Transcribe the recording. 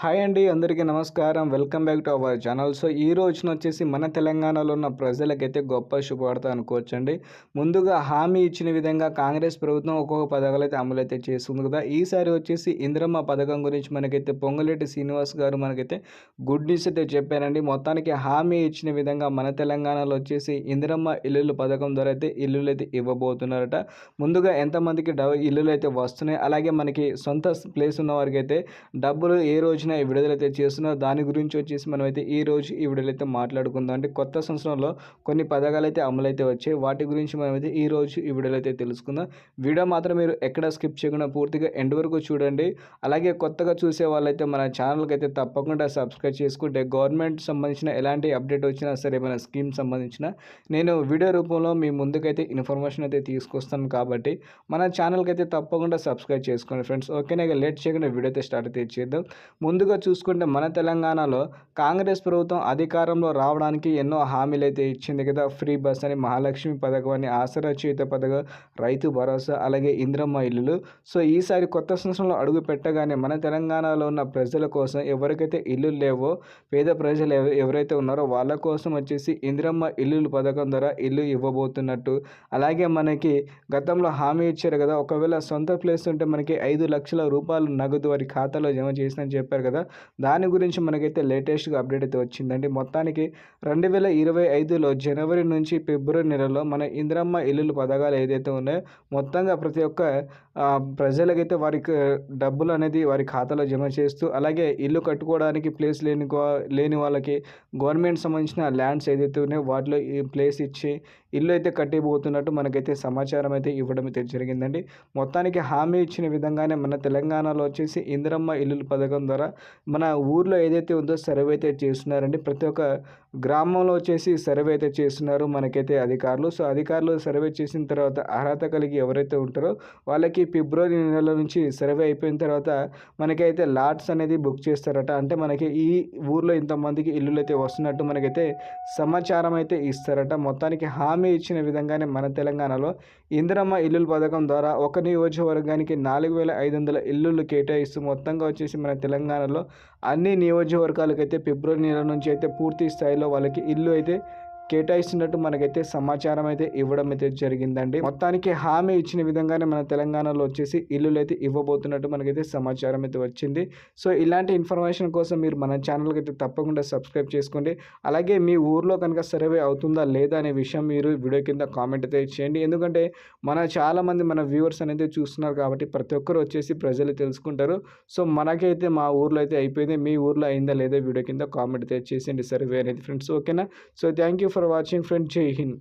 Hi అండి అందరికీ నమస్కారం. Welcome back to our channel. So ఈ రోజున వచ్చేసి మన తెలంగాణలో ఉన్న ప్రజలకైతే గొప్ప శుభవార్త అనుకోవచ్చండి. ముందుగా హామీ ఇచ్చిన విధంగా కాంగ్రెస్ ప్రభుత్వం ఒక్కొక్క పథకాలు అయితే అమలు అయితే చేస్తుంది కదా. ఈసారి వచ్చేసి ఇంద్రమ్మ పథకం గురించి మనకైతే పొంగులేటి శ్రీనివాస్ గారు మనకైతే గుడ్ న్యూస్ అయితే చెప్పారండి. మొత్తానికి హామీ ఇచ్చిన విధంగా మన తెలంగాణలో వచ్చేసి ఇంద్రమ్మ ఇల్లుల పథకం ద్వారా అయితే ఇల్లులు అయితే ఇవ్వబోతున్నారట. ముందుగా ఎంతమందికి డబ్ ఇల్లులు అయితే వస్తున్నాయి. అలాగే మనకి సొంత ప్లేస్ ఉన్న వారికి అయితే డబ్బులు ఏ రోజున ఈ విడుదలైతే చేస్తున్నారు. దాని గురించి వచ్చేసి మనం అయితే ఈ రోజు ఈ విడుదలైతే మాట్లాడుకుందాం. అంటే కొత్త సంవత్సరంలో కొన్ని పథకాలు అయితే అమలైతే వచ్చాయి. వాటి గురించి మనం అయితే ఈ రోజు ఈ విడుదలైతే తెలుసుకుందాం. వీడియో మాత్రం మీరు ఎక్కడ స్కిప్ చేయకుండా పూర్తిగా ఎండ్ వరకు చూడండి. అలాగే కొత్తగా చూసే వాళ్ళైతే మన ఛానల్కి అయితే తప్పకుండా సబ్స్క్రైబ్ చేసుకుంటే గవర్నమెంట్ సంబంధించిన ఎలాంటి అప్డేట్ వచ్చినా సరే మన స్కీమ్ సంబంధించిన నేను వీడియో రూపంలో మీ ముందుకైతే ఇన్ఫర్మేషన్ అయితే తీసుకొస్తాను కాబట్టి మన ఛానల్కి అయితే తప్పకుండా సబ్స్క్రైబ్ చేసుకోండి ఫ్రెండ్స్. ఓకేనా? లేట్ చేయకుండా వీడియో అయితే స్టార్ట్ అయితే చేద్దాం. ముందు ముందుగా చూసుకుంటే మన తెలంగాణలో కాంగ్రెస్ ప్రభుత్వం అధికారంలో రావడానికి ఎన్నో హామీలు అయితే ఇచ్చింది కదా. ఫ్రీ బస్ అని మహాలక్ష్మి పథకం అని ఆసరా చేత పథకం రైతు భరోసా అలాగే ఇంద్రమ్మ ఇల్లులు. సో ఈసారి కొత్త సంవత్సరంలో అడుగు పెట్టగానే మన తెలంగాణలో ఉన్న ప్రజల కోసం ఎవరికైతే ఇల్లు లేవో పేద ప్రజలు ఎవరైతే ఉన్నారో వాళ్ళ కోసం వచ్చేసి ఇంద్రమ్మ ఇల్లులు పథకం ద్వారా ఇల్లు ఇవ్వబోతున్నట్టు. అలాగే మనకి గతంలో హామీ ఇచ్చారు కదా. ఒకవేళ సొంత ప్లేస్ ఉంటే మనకి ఐదు లక్షల రూపాయలు నగదు వారి ఖాతాలో జమ చేసినని చెప్పారు కదా? దాని గురించి మనకైతే లేటెస్ట్గా అప్డేట్ అయితే వచ్చిందండి. మొత్తానికి రెండు వేల ఇరవై ఐదులో జనవరి నుంచి ఫిబ్రవరి నెలలో మన ఇంద్రమ్మ ఇల్లులు పథకాలు ఏదైతే ఉన్నాయో మొత్తంగా ప్రతి ఒక్క ప్రజలకైతే వారికి డబ్బులు అనేది వారి ఖాతాలో జమ చేస్తూ అలాగే ఇల్లు కట్టుకోవడానికి ప్లేస్ లేని లేని వాళ్ళకి గవర్నమెంట్ సంబంధించిన ల్యాండ్స్ ఏదైతే ఉన్నాయో వాటిలో ఈ ప్లేస్ ఇచ్చి ఇల్లు అయితే కట్టిపోతున్నట్టు మనకైతే సమాచారం అయితే ఇవ్వడం అయితే జరిగిందండి. మొత్తానికి హామీ ఇచ్చిన విధంగానే మన తెలంగాణలో వచ్చేసి ఇందిరమ్మ ఇల్లుల పథకం ద్వారా మన ఊర్లో ఏదైతే ఉందో సర్వే అయితే చేస్తున్నారండి ప్రతి ఒక్క గ్రామంలో వచ్చేసి సర్వే అయితే చేస్తున్నారు మనకైతే అధికారులు. సో అధికారులు సర్వే చేసిన తర్వాత అర్హత కలిగి ఎవరైతే ఉంటారో వాళ్ళకి ఫిబ్రవరి నెల నుంచి సర్వే అయిపోయిన తర్వాత మనకైతే లాట్స్ అనేది బుక్ చేస్తారట. అంటే మనకి ఈ ఊర్లో ఇంతమందికి ఇల్లులు అయితే వస్తున్నట్టు మనకైతే సమాచారం అయితే ఇస్తారట. మొత్తానికి హామీ ఇచ్చిన విధంగానే మన తెలంగాణలో ఇందిరమ్మ ఇల్లుల పథకం ద్వారా ఒక నియోజకవర్గానికి నాలుగు వేల ఐదు వందల ఇల్లులు కేటాయిస్తూ మొత్తంగా వచ్చేసి మన తెలంగాణలో అన్ని నియోజకవర్గాలకైతే ఫిబ్రవరి నెల నుంచి అయితే పూర్తి స్థాయిలో వాళ్ళకి ఇల్లు అయితే కేటాయిస్తున్నట్టు మనకైతే సమాచారం అయితే ఇవ్వడం అయితే జరిగిందండి. మొత్తానికి హామీ ఇచ్చిన విధంగానే మన తెలంగాణలో వచ్చేసి ఇల్లులు అయితే ఇవ్వబోతున్నట్టు మనకైతే సమాచారం అయితే వచ్చింది. సో ఇలాంటి ఇన్ఫర్మేషన్ కోసం మీరు మన ఛానల్కి అయితే తప్పకుండా సబ్స్క్రైబ్ చేసుకోండి. అలాగే మీ ఊర్లో కనుక సర్వే అవుతుందా లేదా అనే విషయం మీరు వీడియో కింద కామెంట్ అయితే చేయండి. ఎందుకంటే మన చాలామంది మన వ్యూవర్స్ అనేది చూస్తున్నారు కాబట్టి ప్రతి ఒక్కరు వచ్చేసి ప్రజలు తెలుసుకుంటారు. సో మనకైతే మా ఊర్లో అయితే అయిపోయింది. మీ ఊర్లో అయిందా లేదా వీడియో కింద కామెంట్ అయితే చేసేయండి సర్వే అనేది ఫ్రెండ్స్. ఓకేనా? So thank you for watching friend Jai Hind.